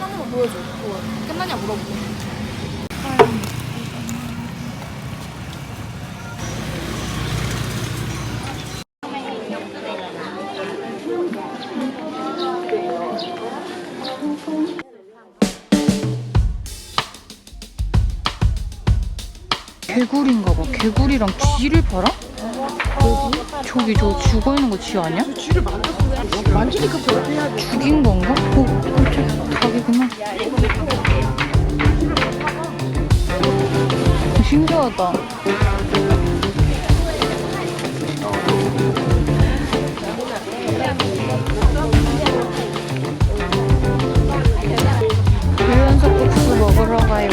한 번만 보여줘. 그거 끝나냐 물어보고. 개구리인가 봐. 개구리랑 쥐를 팔아? 저기 저 죽어 있는 거 쥐 아니야? 쥐를 만졌는데 만지니까 저렇게 해야 돼. 죽인 건가? 어, 깜짝 닭이구나. 신기하다. 유연석 국수 먹으러 가요.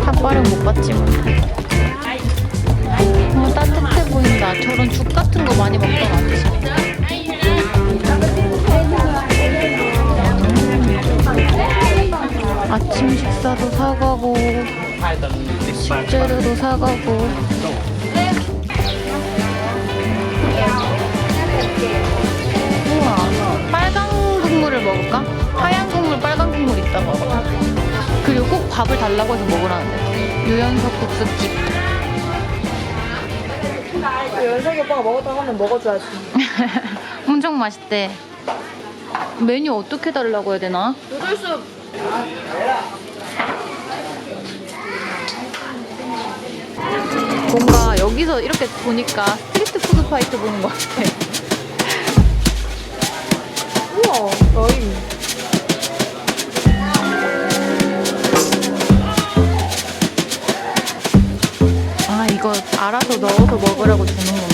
핫바를 못 봤지만. 어, 따뜻해 보인다. 저런 죽 같은 거 많이 먹던 아저씨. 아침 식사도 사가고 식재료도 사가고 우와 빨간 국물을 먹을까? 하얀 국물 빨간 국물 있다 먹어 그리고 꼭 밥을 달라고 해서 먹으라는데 유연석 국수집 연석이 오빠가 먹었다고 하면 먹어줘야지. 엄청 맛있대 메뉴 어떻게 달라고 해야 되나? 누들스 뭔가 여기서 이렇게 보니까 스트리트 푸드 파이트 보는 것 같아 우와 너임. 이거 알아서 넣어서 먹으라고 주는 건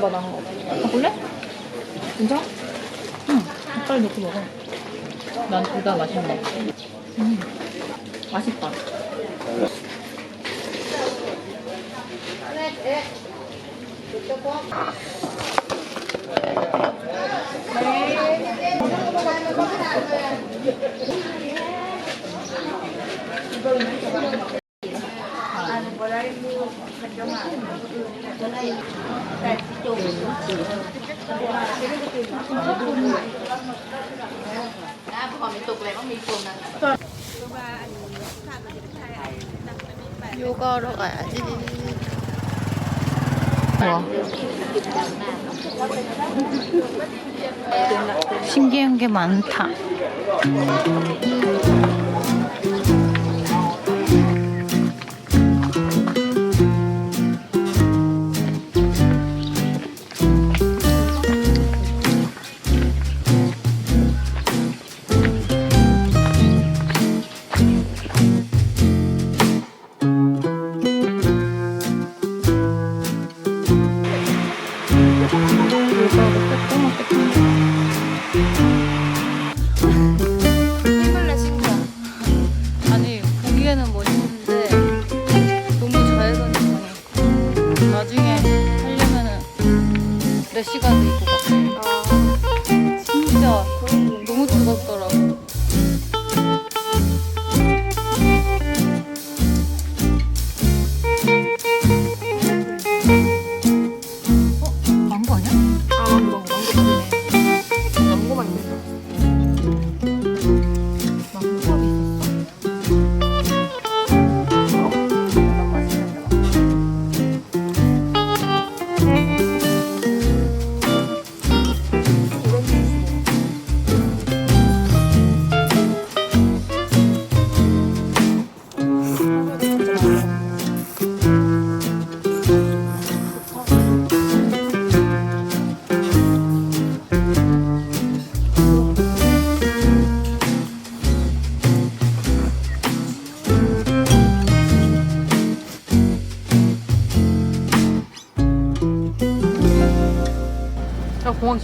더 나은 거. 바꿀래? 괜찮아? 응. 빨리 넣고 먹어. 난 둘 다 맛있네. 음. 맛있다. 요가하러 가야지. 와. 신기한 게 많다.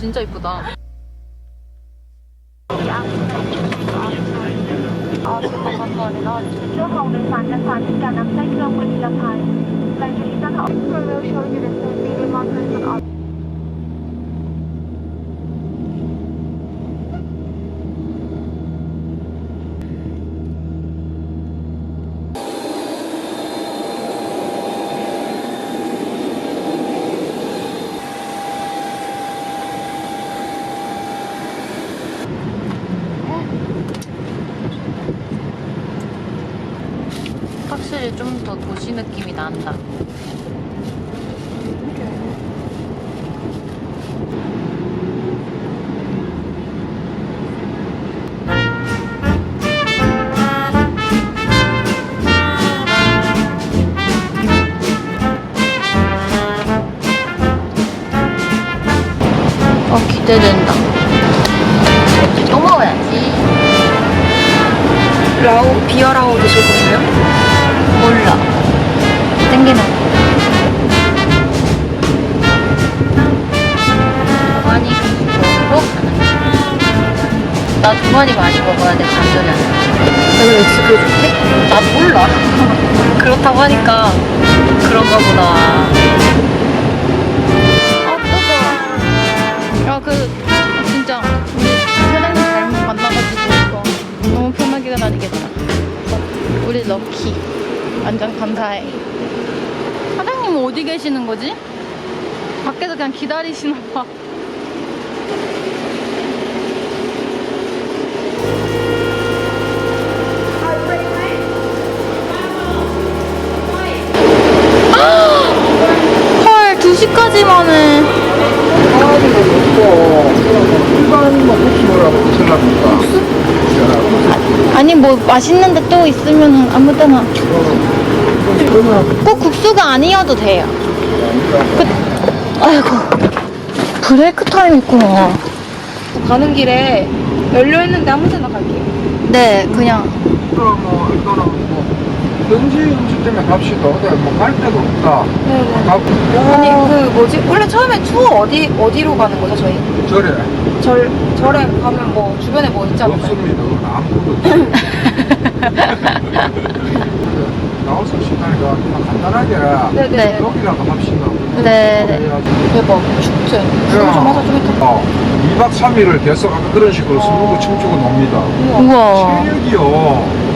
진짜 이쁘다. 확실히 좀 더 도시 느낌이 난다. 어, 기대된다. 또 먹어야지. 라오, 비어라오 드실 건가요? 몰라. 땡기는 먹으러 가는 나 두마니 많이 먹어야 돼, 간절히 안 돼. 내가 엑스크해줄게. 나 몰라. 그렇다고 하니까 그런가 보다. 계시는 거지? 밖에서 그냥 기다리시나 봐. 헐, 2시까지만 해. 아니, 뭐, 맛있는 데 또 있으면 아무 때나. 꼭 국수가 아니어도 돼요. 그, 아이고. 브레이크 타임 있구나. 가는 길에 열려있는데 아무 데나 갈게요. 네, 그냥. 그럼 뭐 이거는 뭐 현지 음식 때문에 갑시다 어디 뭐갈 데가 없다 네 네. 가 아니, 그 뭐지? 원래 처음에 투어 어디, 어디로 가는 거죠, 저희? 절에 절, 절에 가면 뭐, 주변에 뭐 있지 않을까요? 없습니다 아무것도 없어요 나와서 시간이가 그냥 간단하게 네네. 여기라도 합시다 네, 네. 대박. 축제. 그럼 좀 하자, 좀 이따. 어, 2박 3일을 계속 그런 식으로 스무고 춤추고 놉니다 우와. 체력이요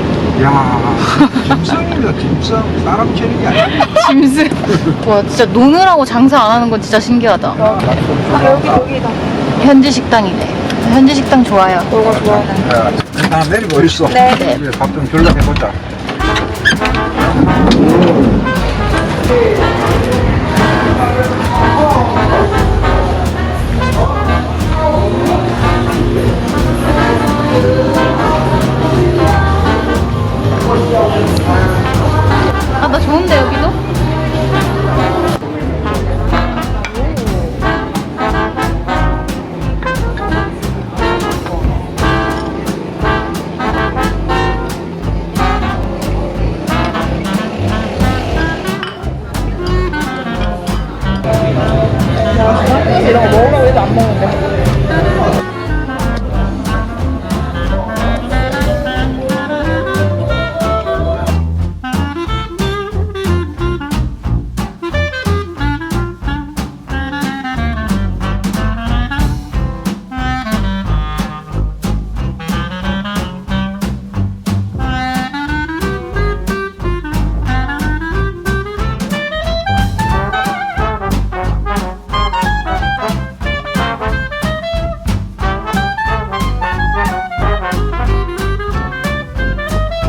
야 짐승입니다 짐승 사람 체력이 아니야 짐승. 와, 진짜 노느라고 장사 안 하는 건 진짜 신기하다. 아, 여기, 여기다. 현지 식당이네. 현지 식당 좋아요. 좋아하는. 야, 나 내리고 있어. 네. 밥좀 연락해보자. 아, 나 좋은데, 여 기도? 이런 거 먹으려고 해도 안 먹는데.